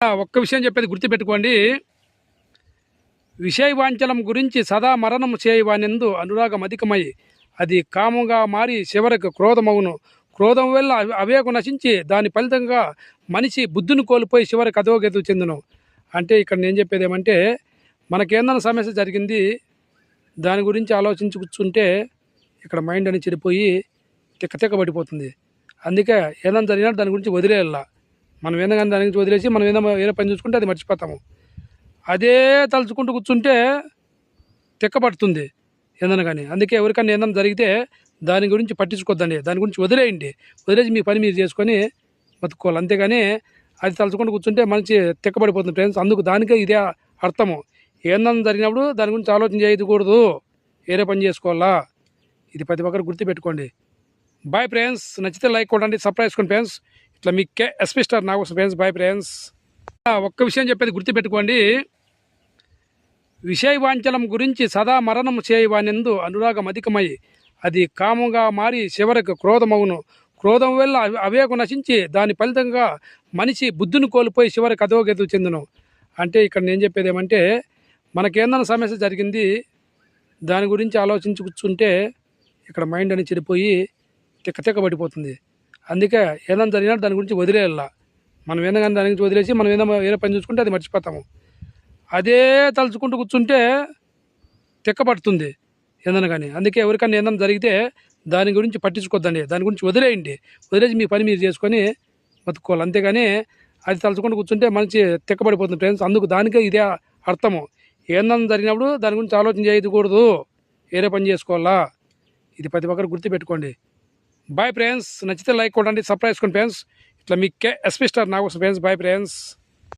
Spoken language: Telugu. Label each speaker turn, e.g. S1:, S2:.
S1: ఒక్క విషయం చెప్పేది గుర్తుపెట్టుకోండి. విషయవాంచలం గురించి సదా మరణం చేయవానెందు అనురాగం అధికమై అది కామంగా మారి చివరికి క్రోధమవును క్రోధం వల్ల అవేకు నశించి దాని ఫలితంగా మనిషి బుద్ధిని కోల్పోయి చివరికి అధోగతి చెందును. అంటే ఇక్కడ నేను చెప్పేది ఏమంటే మనకేందన్న సమస్య జరిగింది దాని గురించి ఆలోచించి కూర్చుంటే ఇక్కడ మైండ్ అని చెడిపోయి తిక్క తిక్క పడిపోతుంది అందుకే ఏదైనా జరిగినా దాని గురించి వదిలేయాల. మనం ఏదైనా దాని నుంచి వదిలేసి మనం ఏదైనా వేరే పని చూసుకుంటే అది మర్చిపోతాము. అదే తలుచుకుంటూ కూర్చుంటే తిక్కపడుతుంది ఏదైనా కానీ. అందుకే ఎవరికైనా ఏదైనా జరిగితే దాని గురించి పట్టించుకోద్దండి. దాని గురించి వదిలేయండి. వదిలేసి మీ పని మీరు చేసుకొని బతుక్కోవాలి అంతేగాని అది తలుచుకుంటూ కూర్చుంటే మంచి తిక్కబడిపోతుంది ఫ్రెండ్స్. అందుకు దానికే ఇదే అర్థము. ఏందన్నా జరిగినప్పుడు దాని గురించి ఆలోచన చేయకూడదు. వేరే పని చేసుకోవాలా? ఇది ప్రతి ఒక్కరు గుర్తుపెట్టుకోండి. బాయ్ ఫ్రెండ్స్ నచ్చితే లైక్ కొట్టండి సబ్స్క్రైబ్ చేసుకోండి ఫ్రెండ్స్ ఇట్లా మీ కే ఎస్పీ స్టార్ నాకు ఫ్రెండ్స్ బాయ్ ఫ్రెండ్స్. ఒక్క విషయం చెప్పేది గుర్తుపెట్టుకోండి. విషయవాంచలం గురించి సదా మరణం చేయవానెందు అనురాగం అధికమై అది కామంగా మారి చివరికి క్రోధమవును క్రోధం వల్ల అవేకు నశించి దాని ఫలితంగా మనిషి బుద్ధిని కోల్పోయి చివరికి అధోగతి చెందును. అంటే ఇక్కడ నేను చెప్పేది ఏమంటే మనకేందన్న సమస్య జరిగింది దాని గురించి ఆలోచించుకుంటే కూర్చుంటే ఇక్కడ మైండ్ అని చెడిపోయి తిక్క తిక్క పడిపోతుంది. అందుకే ఏదైనా జరిగినా దాని గురించి వదిలేయాల? మనం ఏదైనా దాని గురించి వదిలేసి మనం ఏదైనా వేరే పని చూసుకుంటే అది మర్చిపోతాము. అదే తలుచుకుంటూ కూర్చుంటే తిక్కపడుతుంది ఏదైనా కానీ. అందుకే ఎవరికైనా ఏదైనా జరిగితే దాని గురించి పట్టించుకోద్దండి. దాని గురించి వదిలేయండి. వదిలేసి మీ పని మీరు చేసుకొని బతుక్కోవాలి. అంతేగాని అది తలుచుకుంటూ కూర్చుంటే మంచి తిక్కబడిపోతుంది ఫ్రెండ్స్. అందుకు దానికే ఇదే అర్థము. ఏందన్నా జరిగినప్పుడు దాని గురించి ఆలోచన చేయకూడదు. వేరే పని చేసుకోవాలా? ఇది ప్రతి ఒక్కరు గుర్తుపెట్టుకోండి. బాయ్ ఫ్రెండ్స్ నచ్చితే లైక్ కొట్టండి సబ్స్క్రైబ్ చేసుకోండి ఫ్రెండ్స్ ఇట్లా మీ కే ఎస్పీ స్టార్ నాకు ఫ్రెండ్స్ బాయ్ ఫ్రెండ్స్